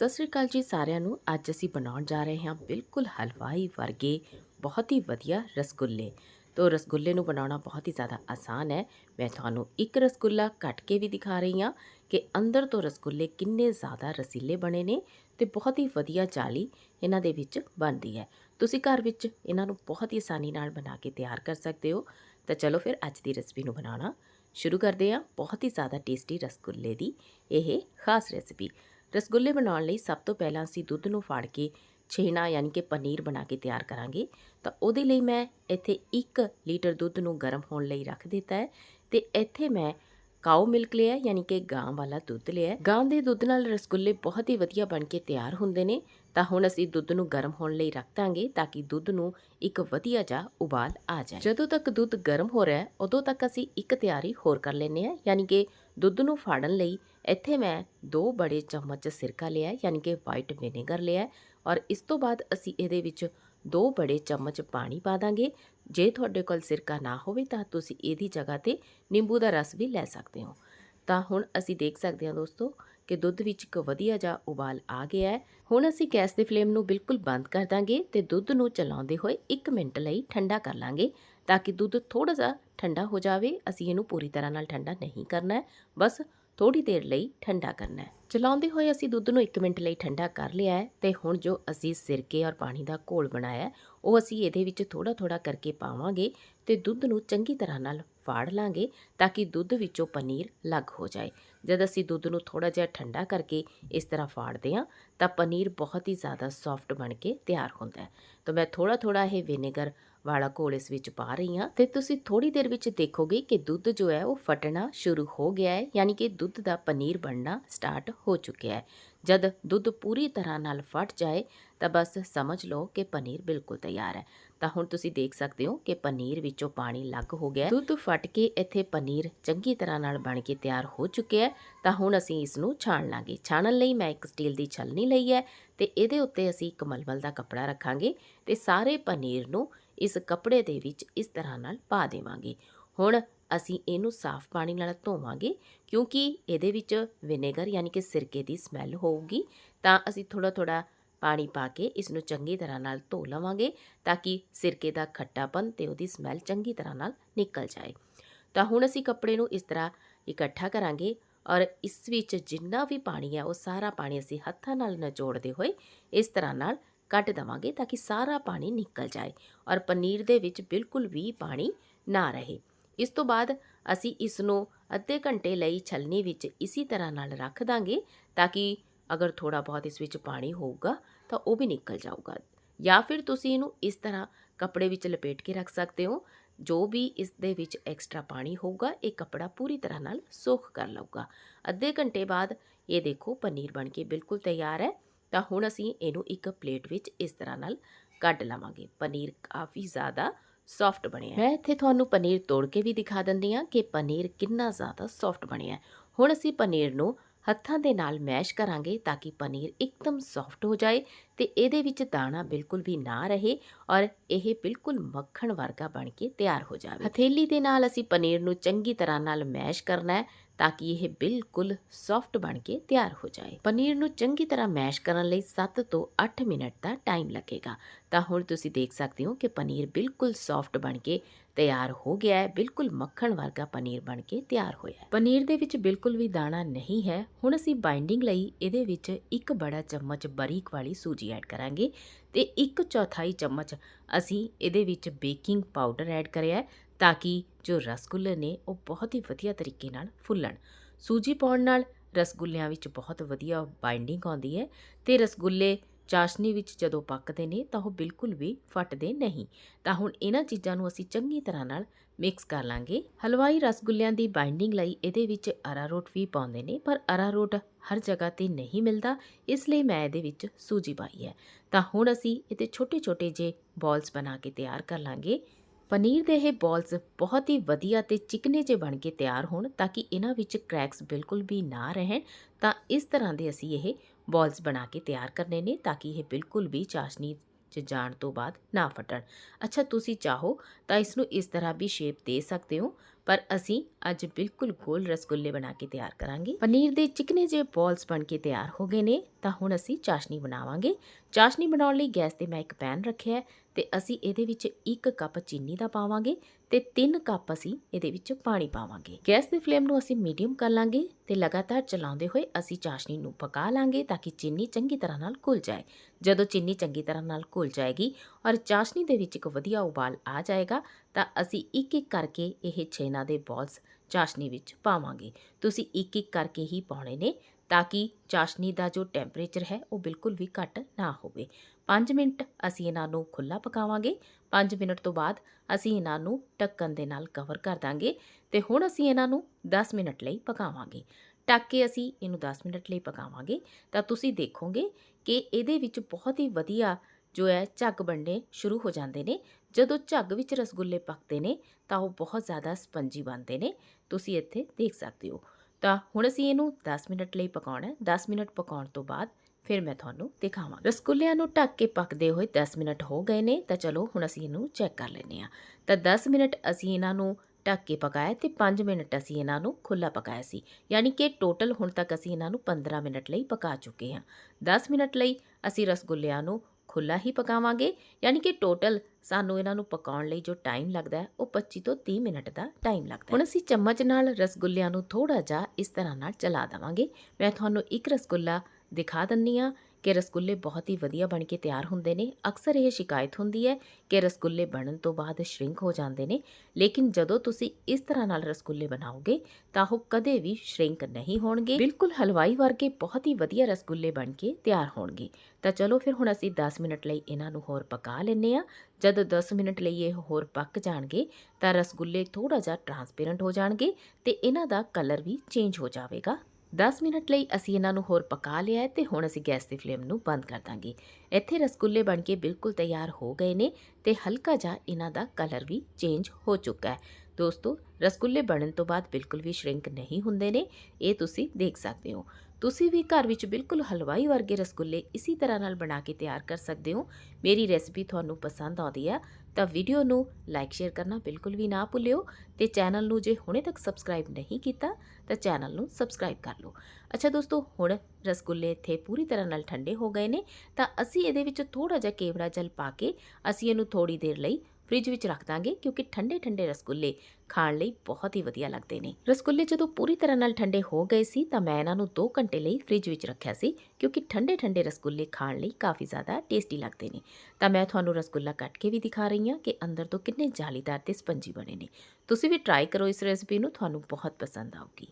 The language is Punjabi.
ਸਤਿ ਸ੍ਰੀ ਅਕਾਲ ਜੀ ਸਾਰਿਆਂ ਨੂੰ। ਅੱਜ ਅਸੀਂ ਬਣਾਉਣ ਜਾ ਰਹੇ ਹਾਂ ਬਿਲਕੁਲ ਹਲਵਾਈ ਵਰਗੇ, ਬਹੁਤ ਹੀ ਵਧੀਆ ਰਸਗੁੱਲੇ। ਤੋਂ ਰਸਗੁੱਲੇ ਨੂੰ ਬਣਾਉਣਾ ਬਹੁਤ ਹੀ ਜ਼ਿਆਦਾ ਆਸਾਨ ਹੈ। ਮੈਂ ਤੁਹਾਨੂੰ ਇੱਕ ਰਸਗੁੱਲਾ ਕੱਟ ਕੇ ਵੀ ਦਿਖਾ ਰਹੀ ਹਾਂ ਕਿ ਅੰਦਰ ਤੋਂ ਰਸਗੁੱਲੇ ਕਿੰਨੇ ਜ਼ਿਆਦਾ ਰਸੀਲੇ ਬਣੇ ਨੇ ਤੇ ਬਹੁਤ ਹੀ ਵਧੀਆ ਚਾਲੀ ਇਹਨਾਂ ਦੇ ਵਿੱਚ ਬਣਦੀ ਹੈ। ਤੁਸੀਂ ਘਰ ਵਿੱਚ ਇਹਨਾਂ ਨੂੰ ਬਹੁਤ ਹੀ ਆਸਾਨੀ ਨਾਲ ਬਣਾ ਕੇ ਤਿਆਰ ਕਰ ਸਕਦੇ ਹੋ। ਤਾਂ ਚਲੋ ਫਿਰ ਅੱਜ ਦੀ ਰੈਸਪੀ ਨੂੰ ਬਣਾਉਣਾ ਸ਼ੁਰੂ ਕਰਦੇ ਹਾਂ। ਬਹੁਤ ਹੀ ਜ਼ਿਆਦਾ ਟੇਸਟੀ ਰਸਗੁੱਲੇ ਦੀ ਇਹ ਖਾਸ ਰੈਸਪੀ। ਰਸਗੁੱਲੇ ਬਣਾਉਣ ਲਈ ਸਭ ਤੋਂ ਪਹਿਲਾਂ ਅਸੀਂ ਦੁੱਧ ਨੂੰ ਫਾੜ ਕੇ ਛੇਣਾ ਯਾਨੀ ਕਿ ਪਨੀਰ ਬਣਾ ਕੇ ਤਿਆਰ ਕਰਾਂਗੇ। ਤਾਂ ਉਹਦੇ ਲਈ ਮੈਂ ਇੱਥੇ 1 ਲੀਟਰ ਦੁੱਧ ਨੂੰ ਗਰਮ ਹੋਣ ਲਈ ਰੱਖ ਦਿੱਤਾ ਹੈ ਤੇ ਇੱਥੇ ਮੈਂ ਕਾਓ ਮਿਲਕ ਲਿਆ ਯਾਨੀ ਕਿ ਗਾਂ ਵਾਲਾ ਦੁੱਧ ਲਿਆ ਗਾਂ ਦੇ ਦੁੱਧ ਨਾਲ ਰਸਗੁੱਲੇ ਬਹੁਤ ਹੀ ਵਧੀਆ ਬਣ ਕੇ ਤਿਆਰ ਹੁੰਦੇ ਨੇ। ਤਾਂ ਹੁਣ ਅਸੀਂ ਦੁੱਧ ਨੂੰ ਗਰਮ ਹੋਣ ਲਈ ਰੱਖ ਦਾਂਗੇ ਤਾਂ ਕਿ ਦੁੱਧ ਨੂੰ ਇੱਕ ਵਧੀਆ ਜਿਹਾ ਉਬਾਲ ਆ ਜਾਏ। ਜਦੋਂ ਤੱਕ ਦੁੱਧ ਗਰਮ ਹੋ ਰਿਹਾ ਹੈ, ਉਦੋਂ ਤੱਕ ਅਸੀਂ ਇੱਕ ਤਿਆਰੀ ਹੋਰ ਕਰ ਲੈਨੇ ਆ ਯਾਨੀ ਕਿ ਦੁੱਧ ਨੂੰ ਫਾੜਨ ਲਈ ਇੱਥੇ ਮੈਂ ਦੋ ਬੜੇ ਚਮਚ ਸਿਰਕਾ ਲਿਆ ਯਾਨੀ ਕਿ ਵਾਈਟ ਵਿਨੇਗਰ ਲਿਆ ਔਰ ਇਸ ਤੋਂ ਬਾਅਦ ਅਸੀਂ ਇਹਦੇ ਵਿੱਚ ਦੋ ਬੜੇ ਚਮਚ ਪਾਣੀ ਪਾ ਦਾਂਗੇ। ਜੇ ਤੁਹਾਡੇ ਕੋਲ ਸਿਰਕਾ ਨਾ ਹੋਵੇ ਤਾਂ ਤੁਸੀਂ ਇਹਦੀ ਜਗ੍ਹਾ ਤੇ ਨਿੰਬੂ ਦਾ ਰਸ ਵੀ ਲੈ ਸਕਦੇ ਹੋ। ਤਾਂ ਹੁਣ ਅਸੀਂ ਦੇਖ ਸਕਦੇ ਹਾਂ ਦੋਸਤੋ ਕਿ ਦੁੱਧ ਵਿੱਚ ਇੱਕ ਵਧੀਆ ਜਿਹਾ ਉਬਾਲ ਆ ਗਿਆ ਹੈ। ਹੁਣ ਅਸੀਂ ਗੈਸ ਦੀ ਫਲੇਮ ਨੂੰ ਬਿਲਕੁਲ ਬੰਦ ਕਰ ਦਾਂਗੇ ਤੇ ਦੁੱਧ ਨੂੰ ਚਲਾਉਂਦੇ ਹੋਏ 1 ਮਿੰਟ ਲਈ ਠੰਡਾ ਕਰ ਲਾਂਗੇ ਤਾਂ ਕਿ ਦੁੱਧ ਥੋੜਾ ਜਿਹਾ ਠੰਡਾ ਹੋ ਜਾਵੇ। ਅਸੀਂ ਇਹਨੂੰ ਪੂਰੀ ਤਰ੍ਹਾਂ ਨਾਲ ਠੰਡਾ ਨਹੀਂ ਕਰਨਾ ਹੈ। ਬਸ ਥੋੜੀ ਦੇਰ ਲਈ ਠੰਡਾ ਕਰਨਾ ਹੈ। ਚਲਾਉਂਦੇ ਹੋਏ ਅਸੀਂ ਦੁੱਧ ਨੂੰ 1 ਮਿੰਟ ਲਈ ਠੰਡਾ ਕਰ ਲਿਆ ਹੈ ਤੇ ਹੁਣ ਜੋ ਅਸੀਂ ਸਿਰਕੇ ਔਰ ਪਾਣੀ ਦਾ ਘੋਲ ਬਣਾਇਆ ਉਹ ਅਸੀਂ ਇਹਦੇ ਵਿੱਚ ਥੋੜਾ ਥੋੜਾ ਕਰਕੇ ਪਾਵਾਂਗੇ ਤੇ ਦੁੱਧ ਨੂੰ ਚੰਗੀ ਤਰ੍ਹਾਂ ਨਾਲ ਫਾੜ ਲਾਂਗੇ ਤਾਂ ਕਿ ਦੁੱਧ ਵਿੱਚੋਂ ਪਨੀਰ ਲੱਗ ਹੋ ਜਾਏ। ਜਦ ਅਸੀਂ ਦੁੱਧ ਨੂੰ ਥੋੜਾ ਜਿਹਾ ਠੰਡਾ ਕਰਕੇ ਇਸ ਤਰ੍ਹਾਂ ਫਾੜਦੇ ਹਾਂ, ਤਾਂ ਪਨੀਰ ਬਹੁਤ ਹੀ ਜ਼ਿਆਦਾ ਸੌਫਟ ਬਣ ਕੇ ਤਿਆਰ ਹੁੰਦਾ ਹੈ। ਤਾਂ ਮੈਂ ਥੋੜਾ ਥੋੜਾ ਇਹ ਵਿਨੇਗਰ ਵਾਲਾ ਘੋਲ ਇਸ ਵਿੱਚ ਪਾ ਰਹੀ ਹਾਂ। ਤੇ ਤੁਸੀਂ ਥੋੜੀ ਦੇਰ ਵਿੱਚ ਦੇਖੋਗੇ ਕਿ ਦੁੱਧ ਜੋ ਹੈ ਉਹ ਫਟਣਾ ਸ਼ੁਰੂ ਹੋ ਗਿਆ ਹੈ, ਯਾਨੀ ਕਿ ਦੁੱਧ ਦਾ ਪਨੀਰ ਬਣਨਾ ਸਟਾਰਟ ਹੋ ਚੁੱਕਿਆ ਹੈ। ਜਦ ਦੁੱਧ ਪੂਰੀ ਤਰ੍ਹਾਂ ਨਾਲ ਫਟ ਜਾਏ, ਤਾਂ ਬਸ ਸਮਝ ਲਓ ਕਿ ਪਨੀਰ ਬਿਲਕੁਲ ਤਿਆਰ ਹੈ। ਤਾਂ ਹੁਣ ਤੁਸੀਂ ਦੇਖ ਸਕਦੇ ਹੋ ਕਿ ਪਨੀਰ ਵਿੱਚੋਂ ਪਾਣੀ ਲੱਗ ਹੋ ਗਿਆ ਦੁੱਧ ਫਟ ਕੇ ਇੱਥੇ ਪਨੀਰ ਚੰਗੀ ਤਰ੍ਹਾਂ ਨਾਲ ਬਣ ਕੇ ਤਿਆਰ ਹੋ ਚੁੱਕਿਆ ਹੈ ਤਾਂ ਹੁਣ ਅਸੀਂ ਇਸ ਨੂੰ ਛਾਣ ਲਾਂਗੇ। ਛਾਣਨ ਲਈ ਮੈਂ ਇੱਕ ਸਟੀਲ ਦੀ ਛਲਨੀ ਲਈ ਹੈ ਤੇ ਇਹਦੇ ਉੱਤੇ ਅਸੀਂ ਇੱਕ ਮਲਮਲ ਦਾ ਕੱਪੜਾ ਰੱਖਾਂਗੇ ਤੇ ਸਾਰੇ ਪਨੀਰ ਨੂੰ ਇਸ ਕੱਪੜੇ ਦੇ ਵਿੱਚ ਇਸ ਤਰ੍ਹਾਂ ਨਾਲ ਪਾ ਦੇਵਾਂਗੇ। ਹੁਣ ਅਸੀਂ ਇਹਨੂੰ ਸਾਫ਼ ਪਾਣੀ ਨਾਲ ਧੋਵਾਂਗੇ ਕਿਉਂਕਿ ਇਹਦੇ ਵਿੱਚ ਵਿਨੇਗਰ ਯਾਨੀ ਕਿ ਸਿਰਕੇ ਦੀ ਸਮੈਲ ਹੋਊਗੀ। ਤਾਂ ਅਸੀਂ ਥੋੜਾ ਥੋੜਾ ਪਾਣੀ ਪਾ ਕੇ ਇਸ ਨੂੰ ਚੰਗੀ ਤਰ੍ਹਾਂ ਨਾਲ ਧੋ ਲਵਾਂਗੇ ਤਾਂ ਕਿ ਸਿਰਕੇ ਦਾ ਖੱਟਾਪਨ ਤੇ ਉਹਦੀ ਸਮੈਲ ਚੰਗੀ ਤਰ੍ਹਾਂ ਨਾਲ ਨਿਕਲ ਜਾਏ। ਤਾਂ ਹੁਣ ਅਸੀਂ ਕੱਪੜੇ ਨੂੰ ਇਸ ਤਰ੍ਹਾਂ ਇਕੱਠਾ ਕਰਾਂਗੇ। ਔਰ ਇਸ ਵਿੱਚ ਜਿੰਨਾ ਵੀ ਪਾਣੀ ਹੈ, ਉਹ ਸਾਰਾ ਪਾਣੀ ਅਸੀਂ ਹੱਥਾਂ ਨਾਲ ਨਿਚੋੜਦੇ ਹੋਏ ਇਸ ਤਰ੍ਹਾਂ ਨਾਲ ਕੱਢ ਦਵਾਂਗੇ ਤਾਂ ਕਿ ਸਾਰਾ ਪਾਣੀ ਨਿਕਲ ਜਾਏ ਔਰ ਪਨੀਰ ਦੇ ਵਿੱਚ ਬਿਲਕੁਲ ਵੀ ਪਾਣੀ ਨਾ ਰਹੇ। ਇਸ ਤੋਂ ਬਾਅਦ ਅਸੀਂ ਇਸ ਨੂੰ ਅੱਧੇ ਘੰਟੇ ਲਈ ਛਲਨੀ ਵਿੱਚ ਇਸੇ ਤਰ੍ਹਾਂ ਨਾਲ ਰੱਖ ਦਾਂਗੇ ਤਾਂ ਕਿ ਅਗਰ ਥੋੜਾ ਬਹੁਤ ਇਸ ਵਿੱਚ ਪਾਣੀ ਹੋਊਗਾ ਤਾਂ ਉਹ ਵੀ ਨਿਕਲ ਜਾਊਗਾ ਜਾਂ ਫਿਰ ਤੁਸੀਂ ਇਹਨੂੰ ਇਸ ਤਰ੍ਹਾਂ ਕੱਪੜੇ ਵਿੱਚ ਲਪੇਟ ਕੇ ਰੱਖ ਸਕਦੇ ਹੋ ਜੋ ਵੀ ਇਸ ਦੇ ਵਿੱਚ ਐਕਸਟਰਾ ਪਾਣੀ ਹੋਊਗਾ, ਇਹ ਕੱਪੜਾ ਪੂਰੀ ਤਰ੍ਹਾਂ ਨਾਲ ਸੋਖ ਕਰ ਲਊਗਾ। ਅੱਧੇ ਘੰਟੇ ਬਾਅਦ ਇਹ ਦੇਖੋ ਪਨੀਰ ਬਣ ਕੇ ਬਿਲਕੁਲ ਤਿਆਰ ਹੈ। ਤਾਂ ਹੁਣ ਅਸੀਂ ਇਹਨੂੰ ਇੱਕ ਪਲੇਟ ਵਿੱਚ ਇਸ ਤਰ੍ਹਾਂ ਨਾਲ ਕੱਢ ਲਵਾਂਗੇ। ਪਨੀਰ ਕਾਫੀ ਜ਼ਿਆਦਾ ਸੌਫਟ ਬਣਿਆ ਮੈਂ ਇੱਥੇ ਤੁਹਾਨੂੰ ਪਨੀਰ ਤੋੜ ਕੇ ਵੀ ਦਿਖਾ ਦਿੰਦੀ ਹਾਂ ਕਿ ਪਨੀਰ ਕਿੰਨਾ ਜ਼ਿਆਦਾ ਸੌਫਟ ਬਣਿਆ ਹੁਣ ਅਸੀਂ ਪਨੀਰ ਨੂੰ ਹੱਥਾਂ ਦੇ ਨਾਲ ਮੈਸ਼ ਕਰਾਂਗੇ ਤਾਂ ਕਿ ਪਨੀਰ ਇੱਕਦਮ ਸੌਫਟ ਹੋ ਜਾਏ ਤੇ ਇਹਦੇ ਵਿੱਚ ਦਾਣਾ ਬਿਲਕੁਲ ਵੀ ਨਾ ਰਹੇ ਔਰ ਇਹ ਬਿਲਕੁਲ ਮੱਖਣ ਵਰਗਾ ਬਣ ਕੇ ਤਿਆਰ ਹੋ ਜਾਵੇ। ਹਥੇਲੀ ਦੇ ਨਾਲ ਅਸੀਂ ਪਨੀਰ ਨੂੰ ਚੰਗੀ ਤਰ੍ਹਾਂ ਨਾਲ ਮੈਸ਼ ਕਰਨਾ ਹੈ ਤਾਂ ਕਿ ਇਹ ਬਿਲਕੁਲ ਸੌਫਟ ਬਣ ਕੇ ਤਿਆਰ ਹੋ ਜਾਏ। ਪਨੀਰ ਨੂੰ ਚੰਗੀ ਤਰ੍ਹਾਂ ਮੈਸ਼ ਕਰਨ ਲਈ 7 ਤੋਂ 8 ਮਿੰਟ ਦਾ ਟਾਈਮ ਲੱਗੇਗਾ। ਤਾਂ ਹੁਣ ਤੁਸੀਂ ਦੇਖ ਸਕਦੇ ਹੋ ਕਿ ਪਨੀਰ ਬਿਲਕੁਲ ਸੌਫਟ ਬਣ ਕੇ ਤਿਆਰ ਹੋ ਗਿਆ ਹੈ। ਬਿਲਕੁਲ ਮੱਖਣ ਵਰਗਾ ਪਨੀਰ ਬਣ ਕੇ ਤਿਆਰ ਹੋਇਆ ਹੈ। ਪਨੀਰ ਦੇ ਵਿੱਚ ਬਿਲਕੁਲ ਵੀ ਦਾਣਾ ਨਹੀਂ ਹੈ। ਹੁਣ ਅਸੀਂ ਬਾਈਂਡਿੰਗ ਲਈ ਇਹਦੇ ਵਿੱਚ ਇੱਕ ਬੜਾ ਚਮਚ ਬਰੀਕ ਵਾਲੀ ਸੂਜੀ ਐਡ ਕਰਾਂਗੇ ਤੇ ਇੱਕ ਚੌਥਾਈ ਚਮਚ ਅਸੀਂ ਇਹਦੇ ਵਿੱਚ ਬੇਕਿੰਗ ਪਾਊਡਰ ਐਡ ਕਰਿਆ ਹੈ ਤਾਂ ਕਿ ਜੋ ਰਸਗੁੱਲੇ ਨੇ ਉਹ ਬਹੁਤ ਹੀ ਵਧੀਆ ਤਰੀਕੇ ਨਾਲ ਫੁੱਲਣ। ਸੂਜੀ ਪਾਉਣ ਨਾਲ ਰਸਗੁੱਲਿਆਂ ਵਿੱਚ ਬਹੁਤ ਵਧੀਆ ਬਾਈਂਡਿੰਗ ਆਉਂਦੀ ਹੈ ਤੇ ਰਸਗੁੱਲੇ ਚਾਸ਼ਨੀ ਵਿੱਚ ਜਦੋਂ ਪੱਕਦੇ ਨੇ ਤਾਂ ਉਹ ਬਿਲਕੁਲ ਵੀ ਫਟਦੇ ਨਹੀਂ। ਤਾਂ ਹੁਣ ਇਹਨਾਂ ਚੀਜ਼ਾਂ ਨੂੰ ਅਸੀਂ ਚੰਗੀ ਤਰ੍ਹਾਂ ਨਾਲ ਮਿਕਸ ਕਰ ਲਾਂਗੇ। ਹਲਵਾਈ ਰਸਗੁੱਲਿਆਂ ਦੀ ਬਾਈਂਡਿੰਗ ਲਈ ਇਹਦੇ ਵਿੱਚ ਅਰਾਰੋਟ ਵੀ ਪਾਉਂਦੇ ਨੇ, ਪਰ ਅਰਾਰੋਟ ਹਰ ਜਗ੍ਹਾ ਤੇ ਨਹੀਂ ਮਿਲਦਾ, ਇਸ ਲਈ ਮੈਂ ਇਹਦੇ ਵਿੱਚ ਸੂਜੀ ਪਾਈ ਹੈ। ਤਾਂ ਹੁਣ ਅਸੀਂ ਇਹਦੇ ਛੋਟੇ-ਛੋਟੇ ਜੇ ਬਾਲਸ ਬਣਾ ਕੇ ਤਿਆਰ ਕਰ ਲਾਂਗੇ। ਪਨੀਰ ਦੇ ਇਹ ਬਾਲਸ ਬਹੁਤ ਹੀ ਵਧੀਆ ਤੇ ਚਿਕਨੇ ਜਿਹੇ ਬਣ ਕੇ ਤਿਆਰ ਹੋਣ ਤਾਂ ਕਿ ਇਹਨਾਂ ਵਿੱਚ ਕ੍ਰੈਕਸ ਬਿਲਕੁਲ ਵੀ ਨਾ ਰਹਿਣ, ਤਾਂ ਇਸ ਤਰ੍ਹਾਂ ਦੇ ਅਸੀਂ ਇਹ ਬਾਲਸ ਬਣਾ ਕੇ ਤਿਆਰ ਕਰਨੇ ਨੇ ਤਾਂ ਕਿ ਇਹ ਬਿਲਕੁਲ ਵੀ ਚਾਸ਼ਨੀ 'ਚ ਜਾਣ ਤੋਂ ਬਾਅਦ ਨਾ ਫਟਣ। ਅੱਛਾ, ਤੁਸੀਂ ਚਾਹੋ ਤਾਂ ਇਸ ਨੂੰ ਇਸ ਤਰ੍ਹਾਂ ਵੀ ਸ਼ੇਪ ਦੇ ਸਕਦੇ ਹੋ, ਪਰ ਅਸੀਂ ਅੱਜ ਬਿਲਕੁਲ ਗੋਲ ਰਸਗੁੱਲੇ ਬਣਾ ਕੇ ਤਿਆਰ ਕਰਾਂਗੇ। ਪਨੀਰ ਦੇ ਚਿਕਨੇ ਜਿਹੇ ਬੋਲਸ ਬਣ ਕੇ ਤਿਆਰ ਹੋ ਗਏ ਨੇ ਤਾਂ ਹੁਣ ਅਸੀਂ ਚਾਸ਼ਨੀ ਬਣਾਵਾਂਗੇ। ਚਾਸ਼ਨੀ ਬਣਾਉਣ ਲਈ ਗੈਸ ਤੇ ਮੈਂ ਇੱਕ ਪੈਨ ਰੱਖਿਆ ਤੇ ਅਸੀਂ ਇਹਦੇ ਵਿੱਚ 1 ਕੱਪ ਚੀਨੀ ਦਾ ਪਾਵਾਂਗੇ ਤੇ 3 ਕੱਪ ਅਸੀਂ ਇਹਦੇ ਵਿੱਚ ਪਾਣੀ ਪਾਵਾਂਗੇ। ਗੈਸ ਦੀ ਫਲੇਮ ਨੂੰ ਅਸੀਂ ਮੀਡੀਅਮ ਕਰ ਲਾਂਗੇ ਤੇ ਲਗਾਤਾਰ ਚਲਾਉਂਦੇ ਹੋਏ ਅਸੀਂ ਚਾਸ਼ਨੀ ਨੂੰ ਪਕਾ ਲਾਂਗੇ ਤਾਂ ਕਿ ਚੀਨੀ ਚੰਗੀ ਤਰ੍ਹਾਂ ਨਾਲ ਘੁਲ ਜਾਏ। ਜਦੋਂ ਚੀਨੀ ਚੰਗੀ ਤਰ੍ਹਾਂ ਨਾਲ ਘੁਲ ਜਾਏਗੀ ਔਰ ਚਾਸ਼ਨੀ ਦੇ ਵਿੱਚ ਇੱਕ ਵਧੀਆ ਉਬਾਲ ਆ ਜਾਏਗਾ ਤਾਂ ਅਸੀਂ ਇੱਕ ਇੱਕ ਕਰਕੇ ਇਹ ਛੇਨਾ ਦੇ ਬਾਲਸ ਚਾਸ਼ਨੀ ਵਿੱਚ ਪਾਵਾਂਗੇ। ਤੁਸੀਂ ਇੱਕ ਇੱਕ ਕਰਕੇ ਹੀ ਪਾਉਣੇ ਨੇ ਤਾਂ ਕਿ ਚਾਸ਼ਨੀ ਦਾ ਜੋ ਟੈਂਪਰੇਚਰ ਹੈ ਉਹ ਬਿਲਕੁਲ ਵੀ ਘੱਟ ਨਾ ਹੋਵੇ। 5 ਮਿੰਟ ਅਸੀਂ ਇਹਨਾਂ ਨੂੰ ਖੁੱਲਾ ਪਕਾਵਾਂਗੇ। 5 ਮਿੰਟ ਤੋਂ ਬਾਅਦ ਅਸੀਂ ਇਹਨਾਂ ਨੂੰ ਢੱਕਣ ਦੇ ਨਾਲ ਕਵਰ ਕਰ ਦਾਂਗੇ ਤੇ ਹੁਣ ਅਸੀਂ ਇਹਨਾਂ ਨੂੰ 10 ਮਿੰਟ ਲਈ ਪਕਾਵਾਂਗੇ। ਢੱਕ ਕੇ ਅਸੀਂ ਇਹਨੂੰ 10 ਮਿੰਟ ਲਈ ਪਕਾਵਾਂਗੇ। ਤਾਂ ਤੁਸੀਂ ਦੇਖੋਗੇ ਕਿ ਇਹਦੇ ਵਿੱਚ ਬਹੁਤ ਹੀ ਵਧੀਆ ਜੋ ਹੈ ਝੱਗ ਬਣਨੇ ਸ਼ੁਰੂ ਹੋ ਜਾਂਦੇ ਨੇ। ਜਦੋਂ ਝੱਗ ਵਿੱਚ ਰਸਗੁੱਲੇ ਪੱਕਦੇ ਨੇ, ਤਾਂ ਉਹ ਬਹੁਤ ਜ਼ਿਆਦਾ ਸਪੰਜੀ ਬਣਦੇ ਨੇ। ਤੁਸੀਂ ਇੱਥੇ ਦੇਖ ਸਕਦੇ ਹੋ। ਤਾਂ ਹੁਣ ਅਸੀਂ ਇਹਨੂੰ 10 ਮਿੰਟ ਲਈ ਪਕਾਉਣਾ ਹੈ। 10 ਮਿੰਟ ਪਕਾਉਣ ਤੋਂ ਬਾਅਦ ਫਿਰ ਮੈਂ ਤੁਹਾਨੂੰ ਦਿਖਾਵਾਂ ਰਸਗੁੱਲਿਆਂ ਨੂੰ ਢੱਕ ਕੇ ਪੱਕਦੇ ਹੋਏ 10 ਮਿੰਟ ਹੋ ਗਏ ਨੇ, ਤਾਂ ਚਲੋ ਹੁਣ ਅਸੀਂ ਇਹਨੂੰ ਚੈੱਕ ਕਰ ਲੈਂਦੇ ਹਾਂ। ਤਾਂ 10 ਮਿੰਟ ਅਸੀਂ ਇਹਨਾਂ ਨੂੰ ਢੱਕ ਕੇ ਪਕਾਇਆ ਤੇ 5 ਮਿੰਟ ਅਸੀਂ ਇਹਨਾਂ ਨੂੰ ਖੁੱਲਾ ਪਕਾਇਆ ਸੀ। ਯਾਨੀ ਕਿ ਟੋਟਲ ਹੁਣ ਤੱਕ ਅਸੀਂ ਇਹਨਾਂ ਨੂੰ 15 ਮਿੰਟ ਲਈ ਪਕਾ ਚੁੱਕੇ ਹਾਂ। 10 ਮਿੰਟ ਲਈ ਅਸੀਂ ਰਸਗੁੱਲਿਆਂ ਨੂੰ ਖੁੱਲਾ ਹੀ ਪਕਾਵਾਂਗੇ। ਯਾਨੀ ਕਿ ਟੋਟਲ ਸਾਨੂੰ ਇਹਨਾਂ ਨੂੰ ਪਕਾਉਣ ਲਈ ਜੋ ਟਾਈਮ ਲੱਗਦਾ ਉਹ 25 ਤੋਂ 30 ਮਿੰਟ ਦਾ ਟਾਈਮ ਲੱਗਦਾ ਹੁਣ ਅਸੀਂ ਚਮਚ ਨਾਲ ਰਸਗੁੱਲਿਆਂ ਨੂੰ ਥੋੜਾ ਜਿਹਾ ਇਸ ਤਰ੍ਹਾਂ ਨਾਲ ਚਲਾ ਦੇਵਾਂਗੇ। ਮੈਂ ਤੁਹਾਨੂੰ ਇੱਕ ਰਸਗੁੱਲਾ ਦਿਖਾ ਦਿੰਨੀ ਆ ਕਿ ਰਸਗੁੱਲੇ ਬਹੁਤ ਹੀ ਵਧੀਆ ਬਣ ਕੇ ਤਿਆਰ ਹੁੰਦੇ ਨੇ। ਅਕਸਰ ਇਹ ਸ਼ਿਕਾਇਤ ਹੁੰਦੀ ਹੈ ਕਿ ਰਸਗੁੱਲੇ ਬਣਨ ਤੋਂ ਬਾਅਦ ਸ਼ਰਿੰਕ ਹੋ ਜਾਂਦੇ ਨੇ, ਲੇਕਿਨ ਜਦੋਂ ਤੁਸੀਂ ਇਸ ਤਰ੍ਹਾਂ ਨਾਲ ਰਸਗੁੱਲੇ ਬਣਾਓਗੇ, ਤਾਂ ਉਹ ਕਦੇ ਵੀ ਸ਼ਰਿੰਕ ਨਹੀਂ ਹੋਣਗੇ। ਬਿਲਕੁਲ ਹਲਵਾਈ ਵਰਗੇ ਬਹੁਤ ਹੀ ਵਧੀਆ ਰਸਗੁੱਲੇ ਬਣ ਕੇ ਤਿਆਰ ਹੋਣਗੇ। ਤਾਂ ਚਲੋ ਫਿਰ ਹੁਣ ਅਸੀਂ 10 ਮਿੰਟ ਲਈ ਇਹਨਾਂ ਨੂੰ ਹੋਰ ਪਕਾ ਲੈਂਦੇ ਆ ਜਦੋਂ 10 ਮਿੰਟ ਲਈ ਇਹ ਹੋਰ ਪੱਕ ਜਾਣਗੇ, ਤਾਂ ਰਸਗੁੱਲੇ ਥੋੜਾ ਜਿਹਾ ਟਰਾਂਸਪੇਰੈਂਟ ਹੋ ਜਾਣਗੇ ਤੇ ਇਹਨਾਂ ਦਾ ਕਲਰ ਵੀ ਚੇਂਜ ਹੋ ਜਾਵੇਗਾ। 10 ਮਿੰਟ ਲਈ ਅਸੀਂ ਇਹਨਾਂ ਨੂੰ ਹੋਰ ਪਕਾ ਲਿਆ ਹੈ ਤੇ ਹੁਣ ਅਸੀਂ ਗੈਸ ਦੀ ਫਲੇਮ ਨੂੰ ਬੰਦ ਕਰ ਦਾਂਗੇ। ਇੱਥੇ ਰਸਗੁੱਲੇ ਬਣ ਕੇ ਬਿਲਕੁਲ ਤਿਆਰ ਹੋ ਗਏ ਨੇ ਤੇ ਹਲਕਾ ਜਿਹਾ ਇਹਨਾਂ ਦਾ ਕਲਰ ਵੀ ਚੇਂਜ ਹੋ ਚੁੱਕਾ ਹੈ। ਦੋਸਤੋ, ਰਸਗੁੱਲੇ ਬਣਨ ਤੋਂ ਬਾਅਦ ਬਿਲਕੁਲ ਵੀ ਸ਼ਰਿੰਕ ਨਹੀਂ ਹੁੰਦੇ ਨੇ, ਇਹ ਤੁਸੀਂ ਦੇਖ ਸਕਦੇ ਹੋ। ਤੁਸੀਂ ਵੀ ਘਰ ਵਿੱਚ ਬਿਲਕੁਲ ਹਲਵਾਈ ਵਰਗੇ ਰਸਗੁੱਲੇ ਇਸੇ ਤਰ੍ਹਾਂ ਨਾਲ ਬਣਾ ਕੇ ਤਿਆਰ ਕਰ ਸਕਦੇ ਹੋ। ਮੇਰੀ ਰੈਸਪੀ ਤੁਹਾਨੂੰ ਪਸੰਦ ਆਉਂਦੀ ਆ। ਤਾਂ ਵੀਡੀਓ ਨੂੰ ਲਾਈਕ ਸ਼ੇਅਰ ਕਰਨਾ ਬਿਲਕੁਲ ਵੀ ਨਾ ਭੁੱਲਿਓ ਤੇ ਚੈਨਲ ਨੂੰ ਜੇ ਹੁਣੇ ਤੱਕ ਸਬਸਕ੍ਰਾਈਬ ਨਹੀਂ ਕੀਤਾ, ਤਾਂ ਚੈਨਲ ਨੂੰ ਸਬਸਕ੍ਰਾਈਬ ਕਰ ਲਓ। ਅੱਛਾ ਦੋਸਤੋ, ਹੁਣ ਰਸਗੁੱਲੇ ਇੱਥੇ ਪੂਰੀ ਤਰ੍ਹਾਂ ਨਾਲ ਠੰਡੇ ਹੋ ਗਏ ਨੇ, ਤਾਂ ਅਸੀਂ ਇਹਦੇ ਵਿੱਚ ਥੋੜਾ ਜਿਹਾ ਕੇਵੜਾ ਜਲ ਪਾ ਕੇ ਅਸੀਂ ਇਹਨੂੰ ਥੋੜੀ ਦੇਰ ਲਈ ਫ੍ਰਿਜ ਵਿੱਚ ਰੱਖ ਦਾਂਗੇ ਕਿਉਂਕਿ ਠੰਡੇ ਠੰਡੇ ਰਸਗੁੱਲੇ ਖਾਣ ਲਈ ਬਹੁਤ ਹੀ ਵਧੀਆ ਲੱਗਦੇ ਨੇ। ਰਸਗੁੱਲੇ ਜਦੋਂ ਪੂਰੀ ਤਰ੍ਹਾਂ ਨਾਲ ਠੰਡੇ ਹੋ ਗਏ ਸੀ ਤਾਂ ਮੈਂ ਇਹਨਾਂ ਨੂੰ 2 ਘੰਟੇ ਲਈ ਫ੍ਰਿਜ ਵਿੱਚ ਰੱਖਿਆ ਸੀ ਕਿਉਂਕਿ ਠੰਡੇ ਠੰਡੇ ਰਸਗੁੱਲੇ ਖਾਣ ਲਈ ਕਾਫੀ ਜ਼ਿਆਦਾ ਟੇਸਟੀ ਲੱਗਦੇ ਨੇ। ਤਾਂ ਮੈਂ ਤੁਹਾਨੂੰ ਰਸਗੁੱਲਾ ਕੱਟ ਕੇ ਵੀ ਦਿਖਾ ਰਹੀ ਹਾਂ ਕਿ ਅੰਦਰ ਤੋਂ ਕਿੰਨੇ ਜਾਲੀਦਾਰ ਤੇ ਸਪੰਜੀ ਬਣੇ ਨੇ। ਤੁਸੀਂ ਵੀ ਟਰਾਈ ਕਰੋ ਇਸ ਰੈਸਪੀ ਨੂੰ, ਤੁਹਾਨੂੰ ਬਹੁਤ ਪਸੰਦ ਆਊਗੀ।